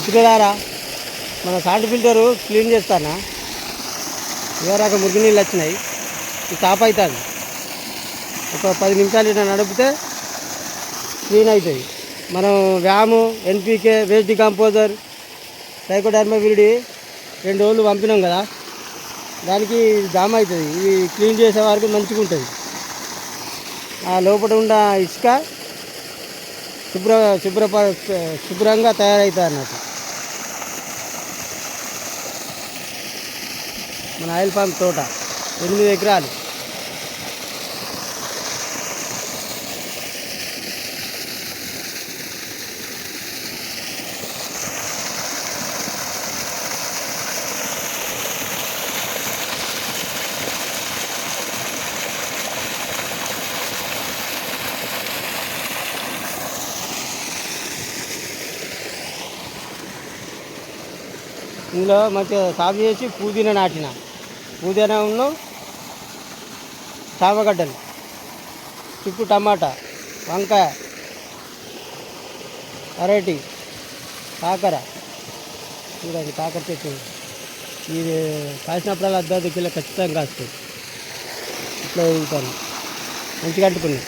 మిత్రులారా మన salt filter clean చేస్తానా? ఇవరాక మురికి నీళ్ళు వచ్చినాయి టాప్ అవుతుంది. ఒక పది నిమిషాలు ఇట్లా నడిపితే క్లీన్ అవుతుంది మనం వ్యాము ఎన్పీకే వేస్ట్ డికంపోజర్ సైకోడర్మవిరిడి రెండు రోజులు పంపినాం కదా. దానికి జామ్ అవుతుంది. ఇవి క్లీన్ చేసే వరకు మంచిగా ఉంటుంది. ఆ లోపల ఉన్న ఇసుక శుభ్ర శుభ్ర శుభ్రంగా తయారవుతుంది అన్నట్టు. మన ఆయిల్ పంప్ తోట ఎనిమిది ఎకరాలు. ఇందులో మంచిగా సాగు చేసి పుదీనా నాటిన. పుదీనా ఉన్న చామగడ్డలు చుట్టూ టమాటా వంకాయ అరటి కాకర. చూడండి కాకర చెట్టు. ఇది కాసినప్పుడల్లా అర్ధ కిలో ఖచ్చితంగా కాస్తుంది ఇట్లా ఉంటాను మంచిగా అంటుకున్నాయి.